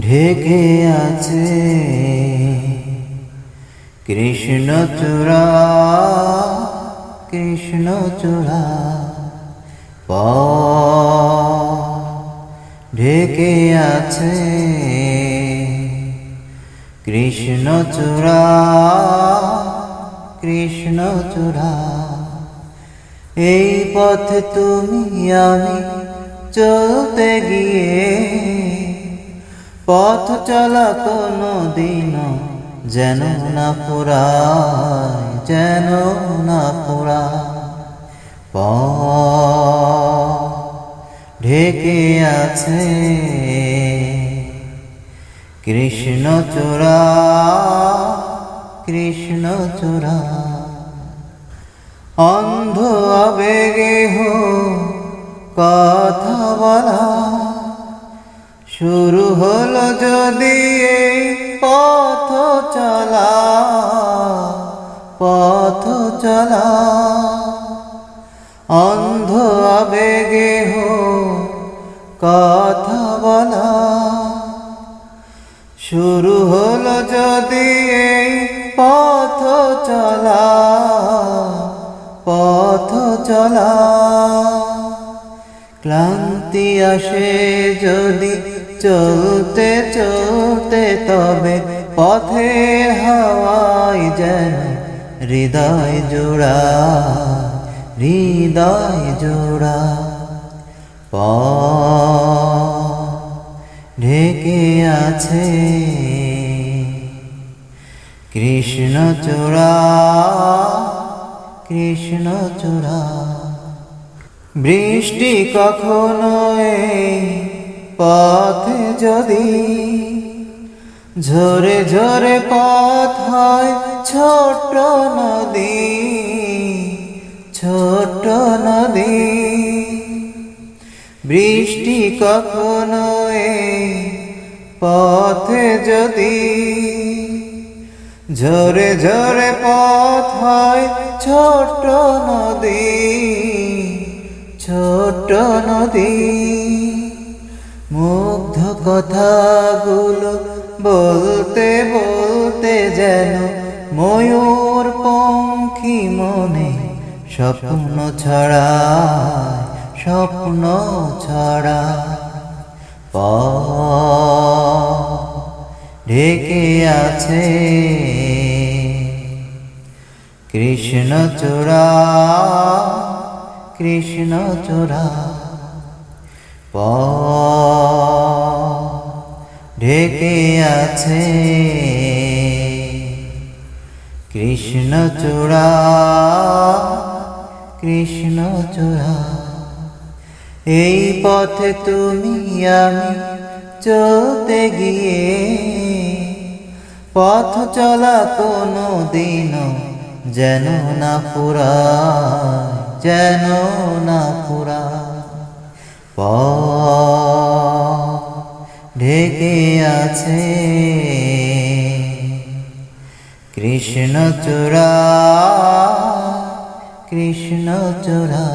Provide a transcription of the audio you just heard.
ঢেকে আছে কৃষ্ণ চূড়া কৃষ্ণ চূড়া ঢেকে আছে কৃষ্ণ চূড়া কৃষ্ণ চূড়া। এই পথে তুমি আমি চলতে গিয়ে পথ চলা কোনো দিন যেন না পুরায় যেন না পুরা প ঢেকে আছে কৃষ্ণ চূড়া কৃষ্ণ চূড়া। অন্ধ আবেগে হো কথা বলা শুরু হলো যদি পথ চলা পথ চলা। অন্ধ আবেগে হো কথা বলা। শুরু হলো যদি পথ চলা পথ চলা। ক্লান্তি আসে যদি চলতে চলতে তবে পথের হাওয়ায় যেন হৃদয় জোড়া হৃদয় জোড়া। প ঢেকে আছে কৃষ্ণ চূড়া কৃষ্ণ চূড়া। বৃষ্টি কখনো এই পথে যদি ঝরে ঝরে পথ হয় ছোট নদী ছোট নদী। বৃষ্টি কখনো এই পথে যদি ঝরে ঝরে পথ হয় ছোট নদী। ছোট নদী। মুগ্ধ কথাগুলো বলতে বলতে যেন ময়ূর পঙ্খী মনে স্বপ্ন ছড়া স্বপ্ন ছড়া প ঢেকে আছে কৃষ্ণ চূড়া। কৃষ্ণ চূড়া। প ঢেকে আছে। কৃষ্ণ চূড়া কৃষ্ণ চূড়া। এই পথে তুমি আমি চলতে গিয়ে পথ চলা কোনো দিন যেন না পুরা যেন না পুরা। প ঢেকে আছে কৃষ্ণ চূড়া কৃষ্ণ চূড়া।